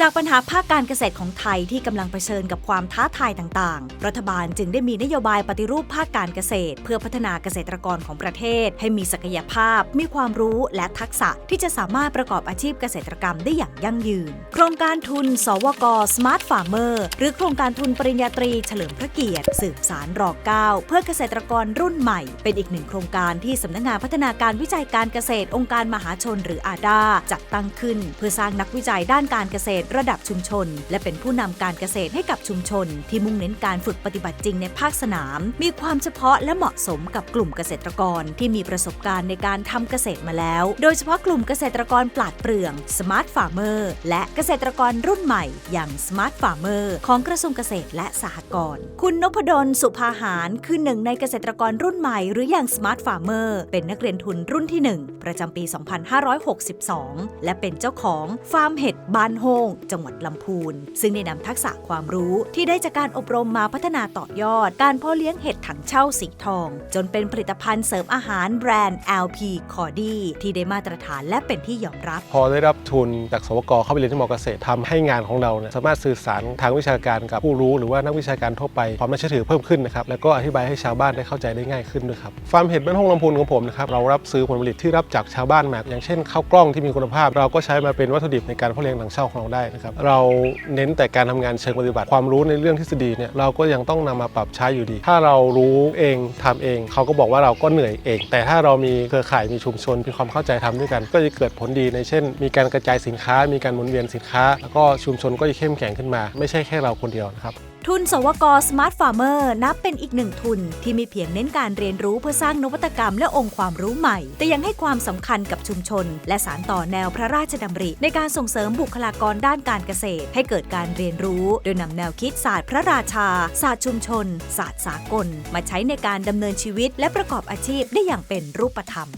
จากปัญหาภาคการเกษตรของไทยที่กำลังเผชิญกับความท้าทายต่างๆ รัฐบาลจึงได้มีนโยบายปฏิรูปภาคการเกษตร เพื่อพัฒนาเกษตรกรของประเทศ ให้มีศักยภาพ มีความรู้และทักษะที่จะสามารถประกอบอาชีพเกษตรกรรมได้อย่างยั่งยืน โครงการทุน สวก Smart Farmer หรือโครงการทุนปริญญาตรีเฉลิมพระเกียรติสืบสารรอ9เพื่อเกษตรกรรุ่นใหม่ เป็นอีกหนึ่งโครงการที่สำนักงานพัฒนาการวิจัยการเกษตร องค์การมหาชนหรืออาดาจัดตั้งขึ้น เพื่อสร้างนักวิจัยด้านการเกษตรระดับชุมชน และเป็นผู้นำการเกษตรให้กับชุมชน ที่มุ่งเน้นการฝึกปฏิบัติจริงในภาคสนาม มีความเฉพาะและเหมาะสมกับกลุ่มเกษตรกรที่มีประสบการณ์ในการทำเกษตรมาแล้ว โดยเฉพาะกลุ่มเกษตรกรปราดเปรื่อง Smart Farmer และเกษตรกรรุ่นใหม่อย่าง Smart Farmer ของกระทรวงเกษตรและสหกรณ์คุณนพดลสุภาหารคือหนึ่งในเกษตรกรรุ่นใหม่หรืออย่าง Smart Farmer เป็นนักเรียนทุนรุ่นที่ 1 ประจำปี 2562 และเป็นเจ้าของฟาร์มเห็ดบ้านโฮงจังหวัดลำพูน ซึ่งได้นำทักษะความรู้ที่ได้จากการอบรมมาพัฒนาต่อยอด การเพาะเลี้ยงเห็ดถังเช่าสีทอง จนเป็นผลิตภัณฑ์เสริมอาหารแบรนด์ LP c o r d y ที่ได้มาตรฐานและเป็นที่ยอมรับ พอได้รับทุนจากสวกเข้าไปเรียนที่มอเกษตรทำให้งานของเราเนี่ยสามารถสื่อสารทางวิชาการกับผู้รู้หรือว่านักวิชาการทั่วไปความน่าเชื่อถือเพิ่มขึ้นนะครับแล้วก็อธิบายให้ชาวบ้านได้เข้าใจได้ง่ายขึ้นด้วยครับฟาร์มเห็ดบ้านห้องลำพูนของผมนะครับเรารับซื้อผลผลิตที่รับจากชาวบ้านมาอย่างเช่นข้าวกล้องที่มีคุณภาพ เราก็ใช้มาเป็นวัตถุดิบในการเพาะเลี้ยงถังเช่าของเราได้นะครับเราเน้นแต่การทำงานเชิงปฏิบัติ ความรู้ในเรื่องทฤษฎีเนี่ยเราก็ยังต้องนำมาปรับใช้อยู่ดี ถ้าเรารู้เองทำเอง เขาก็บอกว่าเราก็เหนื่อยเอง แต่ถ้าเรามีเครือข่ายมีชุมชนมีความเข้าใจทำด้วยกัน ก็จะเกิดผลดีในเช่น มีการกระจายสินค้า มีการหมุนเวียนสินค้า แล้วก็ชุมชนก็จะเข้มแข็งขึ้นมา ไม่ใช่แค่เราคนเดียวนะครับ ทุนสวก Smart Farmer นับเป็นอีกหนึ่งทุนที่ม่เพียงเน้นการเรียนรู้เพื่อสร้างนวัตกรรมและองค์ความรู้ใหม่ แต่ยังให้ความสำคัญกับชุมชน และสารต่อแนวพระราชดำริ ในการส่งเสริมบุคลากรด้านการเกษตร ให้เกิดการเรียนรู้ โดยนำแนวคิดศาสตร์พระราชา ศาสตร์ชุมชน ศาสตร์สากล มาใช้ในการดำเนินชีวิต และประกอบอาชีพได้อย่างเป็นรูปธรรม